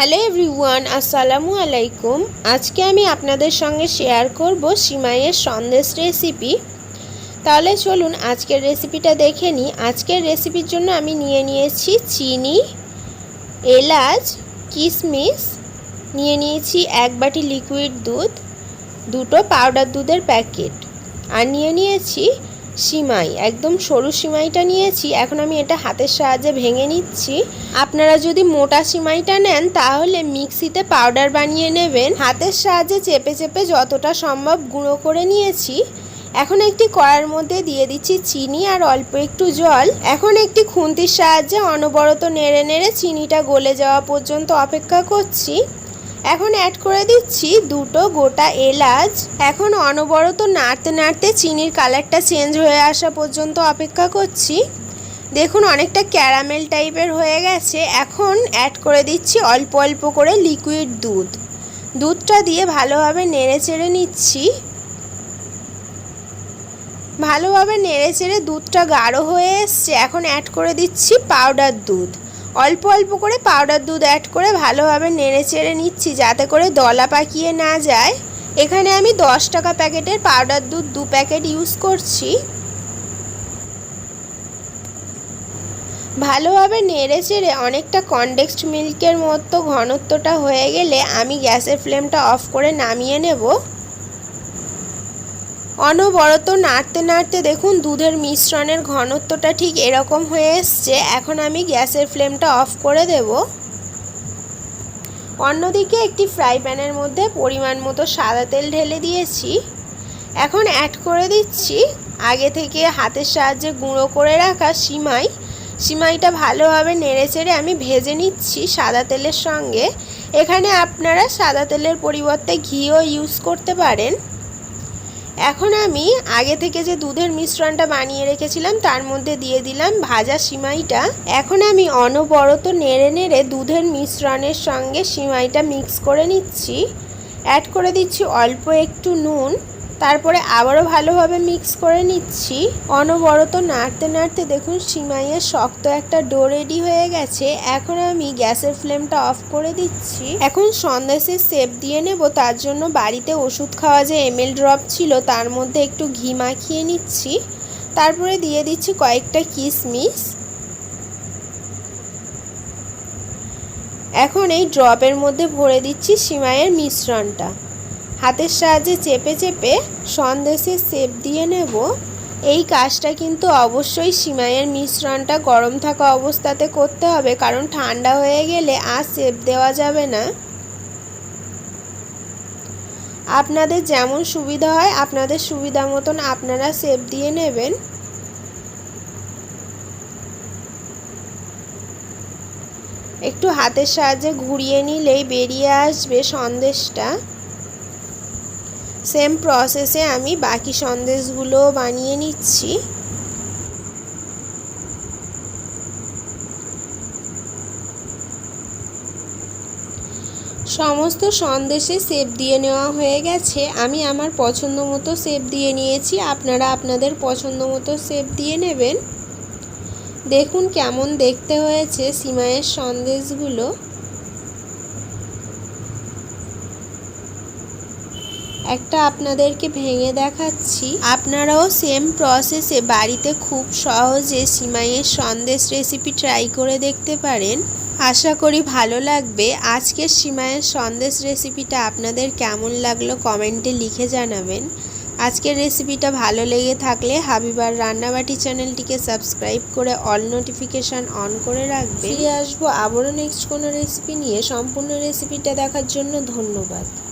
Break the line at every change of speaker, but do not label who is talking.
Hello everyone, আসসালামু আলাইকুম। আজকে আমি আপনাদের সঙ্গে শেয়ার করব সিমাইয়ের সন্দেশ রেসিপি। তাহলে চলুন আজকের রেসিপিটা দেখে নিই আজকের রেসিপির জন্য আমি নিয়ে নিয়েছি চিনি, এলাচ কিশমিশ নিয়ে নিয়েছি এক বাটি লিকুইড দুধ, দুটো পাউডার দুধের প্যাকেট, আর নিয়ে নিয়েছি সিমাই, একদম সরু সিমাইটা নিয়েছি, এখন আমি এটা হাতের সাহায্যে ভেঙে নিচ্ছি। আপনারা যদি মোটা সিমাইটা নেন, তাহলে মিক্সিতে পাউডার বানিয়ে নেবেন। হাতের সাহায্যে চেপে চেপে যতটা সম্ভব গুঁড়ো করে নিয়েছি। এখন একটি কড়ার মধ্যে দিয়ে দিচ্ছি চিনি আর অল্প একটু জল। এখন একটি খুন্তির সাহায্যে অনবরত নেড়ে নেড়ে চিনিটা গলে যাওয়া পর্যন্ত অপেক্ষা করছি। এখন অ্যাড করে দিচ্ছি দুটো গোটা এলাচ। এখন অনবরত নাড়তে নাড়তে চিনির কালারটা চেঞ্জ হয়ে আসা পর্যন্ত অপেক্ষা করছি। দেখুন অনেকটা ক্যারামেল টাইপের হয়ে গেছে। এখন অ্যাড করে দিচ্ছি অল্প অল্প করে লিকুইড দুধ। দুধটা দিয়ে ভালোভাবে নেড়ে চেড়ে নিচ্ছি। ভালোভাবে নেড়ে চেড়ে দুধটা গাঢ় হয়ে এসছে। এখন অ্যাড করে দিচ্ছি পাউডার দুধ। অল্প অল্প করে পাউডার দুধ অ্যাড করে ভালোভাবে নেড়ে চেড়ে নিচ্ছি যাতে করে দলা পাকিয়ে না যায়। এখানে আমি দশ টাকা প্যাকেটের পাউডার দুধ দু প্যাকেট ইউজ করছি। ভালোভাবে নেড়ে চেড়ে অনেকটা কনডেক্সড মিল্কের মতো ঘনত্বটা হয়ে গেলে আমি গ্যাসের ফ্লেমটা অফ করে নামিয়ে নেব। অনবরত নাড়তে নাড়তে দেখুন দুধের মিশ্রণের ঘনত্বটা ঠিক এরকম হয়ে এসছে। এখন আমি গ্যাসের ফ্লেমটা অফ করে দেব। অন্যদিকে একটি ফ্রাই প্যানের মধ্যে পরিমাণ মতো সাদা তেল ঢেলে দিয়েছি। এখন অ্যাড করে দিচ্ছি আগে থেকে হাতের সাহায্যে গুঁড়ো করে রাখা সিমাই। সিমাইটা ভালোভাবে নেড়ে চেড়ে আমি ভেজে নিচ্ছি সাদা তেলের সঙ্গে। এখানে আপনারা সাদা তেলের পরিবর্তে ঘিও ইউজ করতে পারেন। এখন আমি আগে থেকে যে দুধের মিশ্রণটা বানিয়ে রেখেছিলাম, তার মধ্যে দিয়ে দিলাম ভাজা সিমাইটা। এখন আমি অনবরত নেড়ে নেড়ে দুধের মিশ্রণের সঙ্গে সিমাইটা মিক্স করে নিচ্ছি। অ্যাড করে দিচ্ছি অল্প একটু নুন। তারপরে আবারও ভালোভাবে মিক্স করে নিচ্ছি। অনবরত নাড়তে নাড়তে দেখুন সিমাইয়ের শক্ত একটা ডো রেডি হয়ে গেছে। এখন আমি গ্যাসের ফ্লেমটা অফ করে দিচ্ছি। এখন সন্দেশের সেপ দিয়ে নেব। তার জন্য বাড়িতে ওষুধ খাওয়া যে এমএল ড্রপ ছিল, তার মধ্যে একটু ঘি মাখিয়ে নিচ্ছি। তারপরে দিয়ে দিচ্ছি কয়েকটা কিশমিশ এখন এই ড্রপের মধ্যে ভরে দিচ্ছি সিমাইয়ের মিশ্রণটা। হাতের সাহায্যে চেপে চেপে সন্দেশের সেপ দিয়ে নেব। এই কাজটা কিন্তু অবশ্যই সিমাইয়ের মিশ্রণটা গরম থাকা অবস্থাতে করতে হবে, কারণ ঠান্ডা হয়ে গেলে আর সেপ দেওয়া যাবে না। আপনাদের যেমন সুবিধা হয়, আপনাদের সুবিধা মতন আপনারা সেপ দিয়ে নেবেন। একটু হাতের সাহায্যে ঘুরিয়ে নিলেই বেরিয়ে আসবে সন্দেশটা। সেম প্রসেসে আমি বাকি সন্দেশগুলো বানিয়ে নিচ্ছি। সমস্ত সন্দেশে সেপ দিয়ে নেওয়া হয়ে গেছে। আমি আমার পছন্দ মতো সেপ দিয়ে নিয়েছি। আপনারা আপনাদের পছন্দ মতো সেপ দিয়ে নেবেন। দেখুন কেমন দেখতে হয়েছে সিমাইয়ের সন্দেশগুলো। একটা আপনাদেরকে ভেঙে দেখাচ্ছি। আপনারাও সেম প্রসেসে বাড়িতে খুব সহজে সিমাইয়ের সন্দেশ রেসিপি ট্রাই করে দেখতে পারেন। আশা করি ভালো লাগবে। আজকের সিমাইয়ের সন্দেশ রেসিপিটা আপনাদের কেমন লাগল কমেন্টে লিখে জানাবেন। আজকের রেসিপিটা ভালো লেগে থাকলে হাবিবার রান্নাবাটি চ্যানেলটিকে সাবস্ক্রাইব করে অল নোটিফিকেশান অন করে রাখবে ফিরে আসব আবারও নেক্সট কোনো রেসিপি নিয়ে। সম্পূর্ণ রেসিপিটা দেখার জন্য ধন্যবাদ।